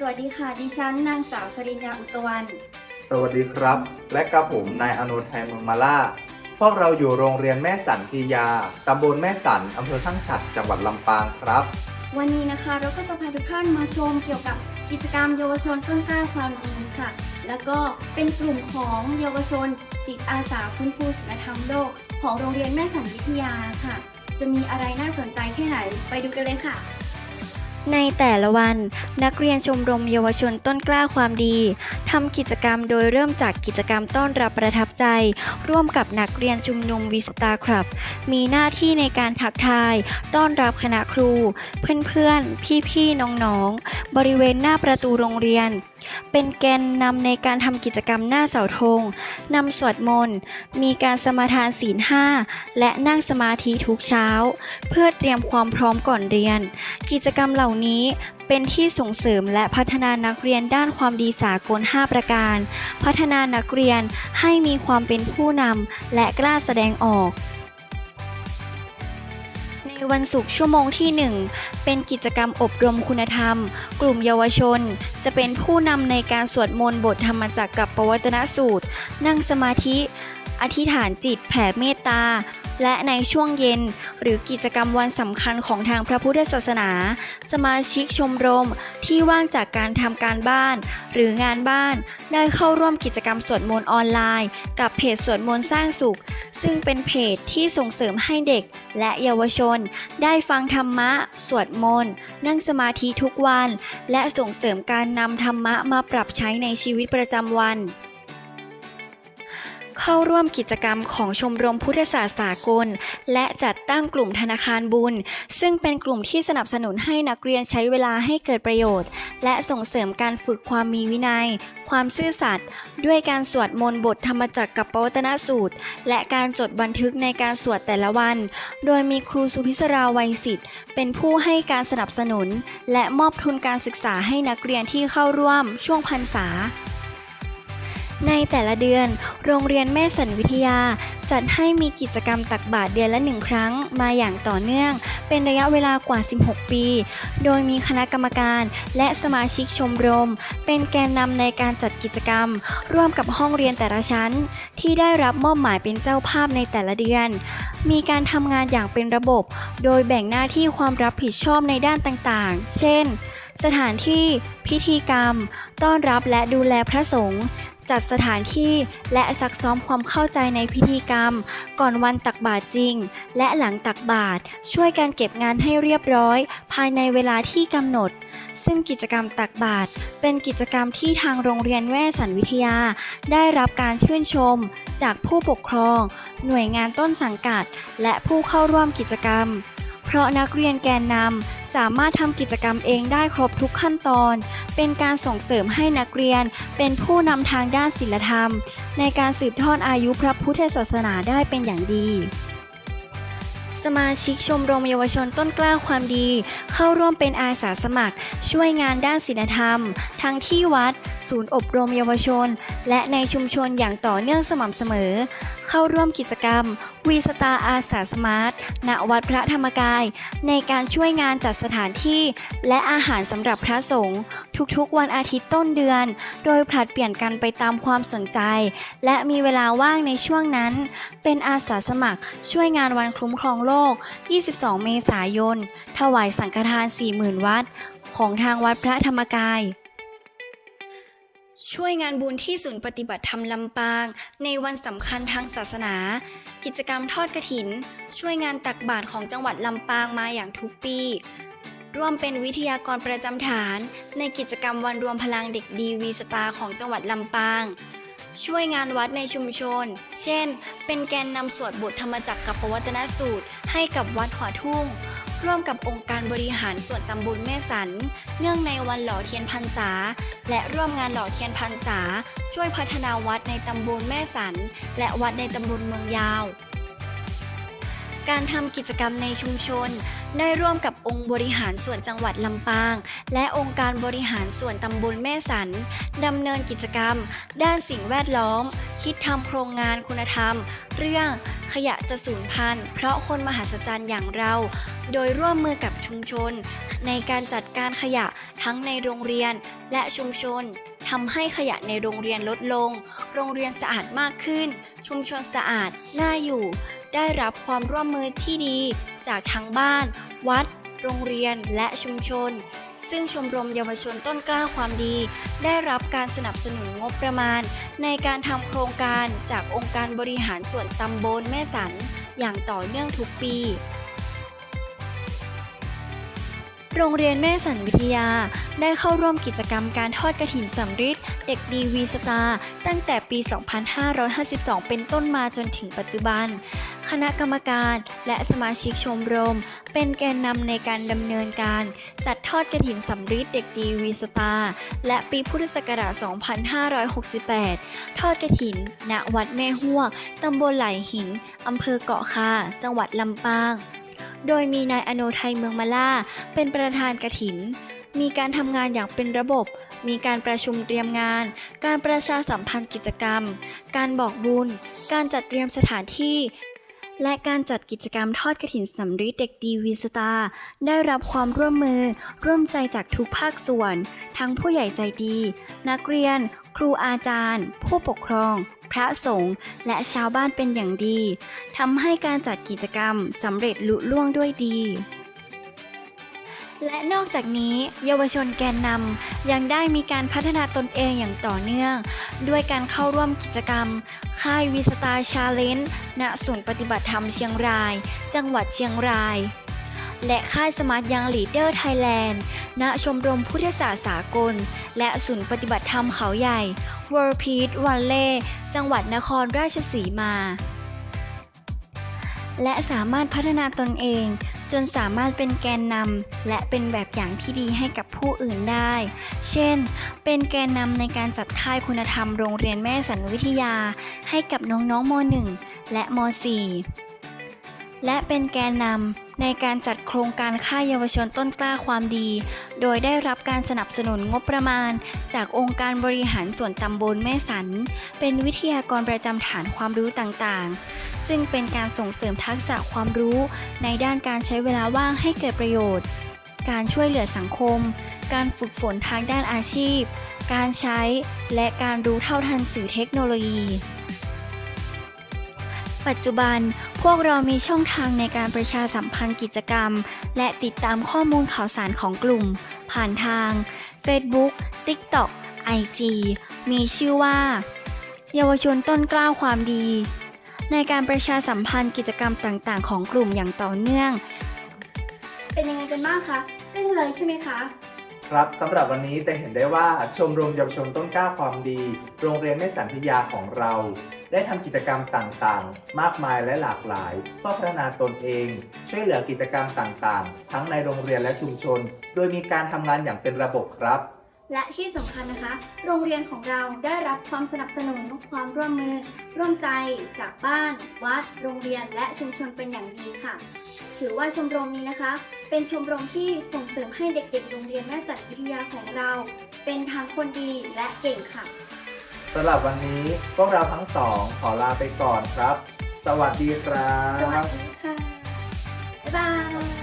สวัสดีค่ะ ดิฉันนางสาวสริญญาอุตวัน สวัสดีครับ และกับผมนายอนุทัยเมืองมาล่า พวกเราอยู่โรงเรียนแม่สันพิยา ตำบลแม่สัน อำเภอข้างฉัด จังหวัดลำปางครับ วันนี้นะคะเราก็จะพาทุกท่านมาชมเกี่ยวกับกิจกรรมเยาวชนต้นกล้าความดีค่ะ แล้วก็เป็นกลุ่มของเยาวชน จิตอาสาฟื้นฟูศิลธรรมโลก ของโรงเรียนแม่สันวิทยาค่ะ จะมีอะไรน่าสนใจแค่ไหนไปดูกันเลยค่ะ ในแต่ละวันนักเรียนชมรมเยาวชนต้นกล้าความดีทำกิจกรรมโดยเริ่มจากกิจกรรมต้อนรับประทับใจ ร่วมกับนักเรียนชุมนุมวิสตาครับ มีหน้าที่ในการทักทาย ต้อนรับคณะครู เพื่อนๆ พี่ๆ น้องๆ บริเวณหน้าประตูโรงเรียนเป็นแกนนำในการทำกิจกรรมหน้าเสาธงนำสวดมนต์ มีการสมาทานศีลห้าและนั่งสมาธิทุกเช้า เพื่อเตรียมความพร้อมก่อนเรียน กิจกรรมเหล่านี้เป็นที่ส่งเสริมและพัฒนานักเรียนด้านความดีสากล 5 ประการ พัฒนานักเรียนให้มีความเป็นผู้นำและกล้าแสดงออก วันศุกร์ชั่วโมงที่ 1 เป็นกิจกรรมอบรมคุณธรรม กลุ่มเยาวชน จะเป็นผู้นำในการสวดมนต์บทธรรมจักรกับปวัตนสูตร นั่งสมาธิ อธิษฐานจิตแผ่เมตตา และในช่วงเย็น หรือกิจกรรมวันสำคัญของทางพระพุทธศาสนา สมาชิกชมรมที่ว่างจากการทำการบ้าน หรืองานบ้าน ได้เข้าร่วมกิจกรรมสวดมนต์ออนไลน์ กับเพจสวดมนต์สร้างสุข ซึ่งเป็นเพจที่ส่งเสริมให้เด็กและเยาวชน ได้ฟังธรรมะ สวดมนต์ นั่งสมาธิทุกวัน และส่งเสริมการนำธรรมะมาปรับใช้ในชีวิตประจำวัน เข้าร่วมกิจกรรมของชมรมพุทธศาสตร์สากล และจัดตั้งกลุ่มธนาคารบุญ ซึ่งเป็นกลุ่มที่สนับสนุนให้นักเรียนใช้เวลาให้เกิดประโยชน์ และส่งเสริมการฝึกความมีวินัย ความซื่อสัตย์ด้วยการสวดมนต์บทธรรมจักรกับปวัตนสูตร และการจดบันทึกในการสวดแต่ละวัน โดยมีครูสุพิศราวัยสิทธิ์ เป็นผู้ให้การสนับสนุน และมอบทุนการศึกษาให้นักเรียนที่เข้าร่วมช่วงพรรษา ในแต่ละเดือน โรงเรียนแม่สันวิทยา จัดให้มีกิจกรรมตักบาตรเดือนละหนึ่งครั้งมาอย่างต่อเนื่อง เป็นระยะเวลากว่า 16 ปี โดยมีคณะกรรมการและสมาชิกชมรม เป็นแกนนำในการจัดกิจกรรม ร่วมกับห้องเรียนแต่ละชั้น ที่ได้รับมอบหมายเป็นเจ้าภาพในแต่ละเดือน มีการทำงานอย่างเป็นระบบ โดยแบ่งหน้าที่ความรับผิดชอบในด้านต่างๆ เช่น สถานที่ พิธีกรรม ต้อนรับและดูแลพระสงฆ์ จัดสถานที่และซักซ้อมความเข้าใจในพิธีกรรม ก่อนวันตักบาตรจริง และหลังตักบาตรช่วยการเก็บงานให้เรียบร้อย ภายในเวลาที่กำหนด ซึ่งกิจกรรมตักบาตรเป็นกิจกรรมที่ทางโรงเรียนแว่สันวิทยา ได้รับการชื่นชม จากผู้ปกครอง หน่วยงานต้นสังกัด และผู้เข้าร่วมกิจกรรม เพราะนักเรียนแกนนำ สามารถทำกิจกรรมเองได้ครบทุกขั้นตอน เป็นการส่งเสริมให้นักเรียน เป็นผู้นำทางด้านศิลธรรม ในการสืบทอดอายุพระพุทธศาสนาได้เป็นอย่างดี สมาชิกชมรมเยาวชนต้นกล้าความดี เข้าร่วมเป็นอาสาสมัคร ช่วยงานด้านศิลธรรม ทั้งที่วัด ศูนย์อบรมเยาวชน และในชุมชนอย่างต่อเนื่องสม่ำเสมอ เข้าร่วมกิจกรรม วีสตาอาสาสมาร์ทณวัดพระธรรมกาย ในการช่วยงานจัดสถานที่ และอาหารสำหรับพระสงฆ์ ทุกๆ วันอาทิตย์ต้นเดือน โดยผลัดเปลี่ยนกันไปตามความสนใจ และมีเวลาว่างในช่วงนั้น เป็นอาสาสมัครช่วยงานวันคุ้มครองโลก 22 เมษายน ถวายสังฆทาน 40,000 วัดของทางวัดพระธรรมกายช่วยงานบุญที่ศูนย์ปฏิบัติธรรมลำปาง ในวันสำคัญทางศาสนา กิจกรรมทอดกระถิน ช่วยงานตักบาตรของจังหวัดลำปางมาอย่างทุกปี ร่วมเป็นวิทยากรประจำฐาน ในกิจกรรมวันรวมพลังเด็กดีวีสตาร์ของจังหวัดลำปาง ช่วยงานวัดในชุมชน เช่น เป็นแกนนำสวดบทธรรมจักรกับปวัตนสูตร ให้กับวัดหัวทุ่ง ร่วมกับองค์การบริหารส่วนตำบลแม่สัน เนื่องในวันหล่อเทียนพรรษา และร่วมงานหล่อเทียนพรรษา ช่วยพัฒนาวัดในตำบลแม่สัน และวัดในตำบลเมืองยาวการทำกิจกรรมในชุมชน ได้ร่วมกับองค์บริหารส่วนจังหวัดลำปาง และองค์การบริหารส่วนตำบลแม่สันดำเนินกิจกรรม ด้านสิ่งแวดล้อม คิดทำโครงงานคุณธรรม เรื่องขยะจะสูญพันธุ์ เพราะคนมหัศจรรย์อย่างเรา โดยร่วมมือกับชุมชน ในการจัดการขยะทั้งในโรงเรียนและชุมชนทำให้ขยะในโรงเรียนลดลง โรงเรียนสะอาดมากขึ้น ชุมชนสะอาด น่าอยู่ ได้รับความร่วมมือที่ดี จากทั้งบ้าน วัด โรงเรียนและชุมชน ซึ่งชมรมเยาวชนต้นกล้าความดี ได้รับการสนับสนุนงบประมาณ ในการทำโครงการจากองค์การบริหารส่วนตำบลแม่สัน อย่างต่อเนื่องทุกปีโรงเรียนแม่สันวิทยา ได้เข้าร่วมกิจกรรมการทอดกระถินสำริดเด็กดีวีสตาตั้งแต่ปี 2552 เป็นต้นมาจนถึงปัจจุบัน คณะกรรมการและสมาชิกชมรม เป็นแกนนำในการดำเนินการ จัดทอดกระถินสำริดเด็กดีวีสตาและปีพุทธศักราช 2568 ทอดกระถิน ณ วัดแม่ฮวก ตำบลไหลหิน อำเภอเกาะคา จังหวัดลำปาง โดยมีนายอโนไทยเมืองมาล่า เป็นประธานกระถิน มีการทำงานอย่างเป็นระบบมีการประชุมเตรียมงาน การประชาสัมพันธ์กิจกรรม การบอกบุญ การจัดเตรียมสถานที่ และการจัดกิจกรรมทอดกระถินสำริดเด็กดีวีสตาร์ได้รับความร่วมมือ ร่วมใจจากทุกภาคส่วน ทั้งผู้ใหญ่ใจดี นักเรียน ครูอาจารย์ ผู้ปกครอง พระสงฆ์และชาวบ้านเป็นอย่างดีทำให้การจัดกิจกรรมสำเร็จลุล่วงด้วยดี และนอกจากนี้เยาวชนแกนนำยังได้มีการพัฒนาตนเองอย่างต่อเนื่อง ด้วยการเข้าร่วมกิจกรรม ค่ายวิสตาชาเลนจ์ณศูนย์ปฏิบัติธรรมเชียงราย จังหวัดเชียงราย และค่ายสมาร์ทยังลีดเดอร์ไทยแลนด์ณชมรมพุทธศาสตร์สากล และศูนย์ปฏิบัติธรรมเขาใหญ่ World Peace Valley จังหวัดนครราชสีมา และสามารถพัฒนาตนเอง จนสามารถเป็นแกนนำและเป็นแบบอย่างที่ดีให้กับผู้อื่นได้ เช่น เป็นแกนนำในการจัดค่ายคุณธรรมโรงเรียนแม่สันวิทยา ให้กับน้องๆม .1 และม .4 และเป็นแกนนำในการจัดโครงการค่ายเยาวชนต้นกล้าความดี โดยได้รับการสนับสนุนงบประมาณ จากองค์การบริหารส่วนตำบลแม่สัน เป็นวิทยากรประจำฐานความรู้ต่างๆ ซึ่งเป็นการส่งเสริมทักษะความรู้ในด้านการใช้เวลาว่างให้เกิดประโยชน์ การช่วยเหลือสังคม การฝึกฝนทางด้านอาชีพ การใช้ และการรู้เท่าทันสื่อเทคโนโลยี ปัจจุบันพวกเรามีช่องทางในการประชาสัมพันธ์กิจกรรม และติดตามข้อมูลข่าวสารของกลุ่ม ผ่านทาง Facebook TikTok IG มีชื่อว่า เยาวชนต้นกล้าความดี ในการประชาสัมพันธ์กิจกรรมต่างๆ ของกลุ่มอย่างต่อเนื่อง เป็นยังไงกันบ้างคะได้เลยใช่ไหมคะครับสำหรับวันนี้จะเห็นได้ว่าชมรมเยาวชนต้นกล้าความดี โรงเรียนแม่สันพิยาของเรา ได้ทำกิจกรรมต่างๆ มากมายและหลากหลาย เพื่อพัฒนาตนเอง ช่วยเหลือกิจกรรมต่างๆ ทั้งในโรงเรียนและชุมชน โดยมีการทำงานอย่างเป็นระบบครับ และที่สำคัญนะคะ โรงเรียนของเราได้รับความสนับสนุนความร่วมมือ ร่วมใจจากบ้าน วัด โรงเรียนและชุมชนเป็นอย่างดีค่ะ ถือว่าชมรมนี้นะคะ เป็นชมรมที่ส่งเสริมให้เด็กๆ โรงเรียนแม่สัตวิทยาของเรา เป็นทั้งคนดีและเก่งค่ะ สำหรับวันนี้พวกเราทั้งสองขอลาไปก่อนครับ สวัสดีครัสวัสดีค่ะ บ๊ายบาย